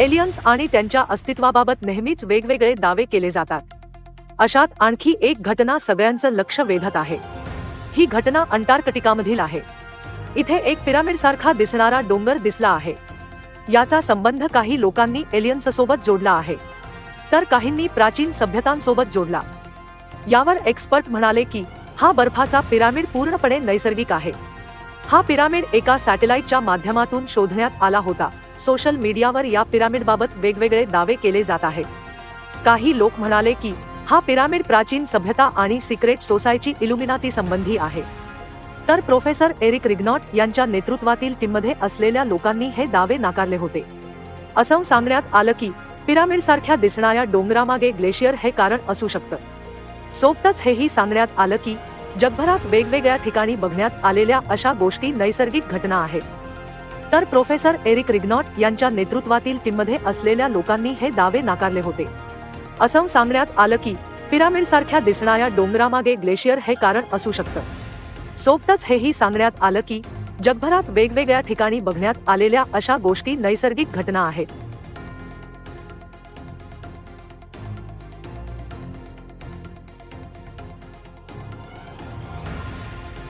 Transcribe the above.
Aliens आणि त्यांच्या अस्तित्वाबाबत नेहमीच वेगवेगळे दावे केले जातात. अशात आणखी एक घटना सगळ्यांचं लक्ष वेधत आहे. ही घटना अंटार्क्टिकामधील आहे. इथे एक पिरामिड सारखा दिसणारा डोंगर दिसला आहे. याचा संबंध काही लोकांनी एलियन्स सोबत जोडला आहे. तर काहींनी प्राचीन सभ्यतांसोबत जोडला. यावर एक्सपर्ट म्हणाले की हा बर्फाचा पिरामिड पूर्णपणे नैसर्गिक आहे. हा पिरामिड एका सॅटेलाइटच्या माध्यमातून शोधण्यात आला होता. सोशल मीडियावर या पिरामिड बाबत वेगवेगळे दावे केले जात आहेत. काही लोक म्हणाले की हा पिरामिड प्राचीन सभ्यता आणि सिक्रेट सोसायटी इल्युमिनाती संबंधी आहे. तर प्रोफेसर एरिक रिग्नॉट यांच्या नेतृत्वातील टीममध्ये असलेल्या लोकांनी हे दावे नाकारले होते. असं सांगण्यात आलं की पिरामिड सारख्या दिसणाऱ्या डोंगरामागे ग्लेशियर हे कारण असू शकतं. सोबतच हेही सांगण्यात आलं की जगभरात वेगवेगळ्या ठिकाणी बघण्यात आलेल्या अशा गोष्टी नैसर्गिक घटना आहेत. तर प्रोफेसर एरिक रिग्नॉट यांच्या नेतृत्वातील टीममध्ये असलेल्या लोकांनी हे दावे नाकारले होते. असं सांगण्यात आलं की पिरामिड सारख्या दिसणाऱ्या डोंगरामागे ग्लेशियर हे कारण असू शकतं. सोबतच हेही सांगण्यात आलं की जगभरात वेगवेगळ्या ठिकाणी बघण्यात आलेल्या अशा गोष्टी नैसर्गिक घटना आहेत.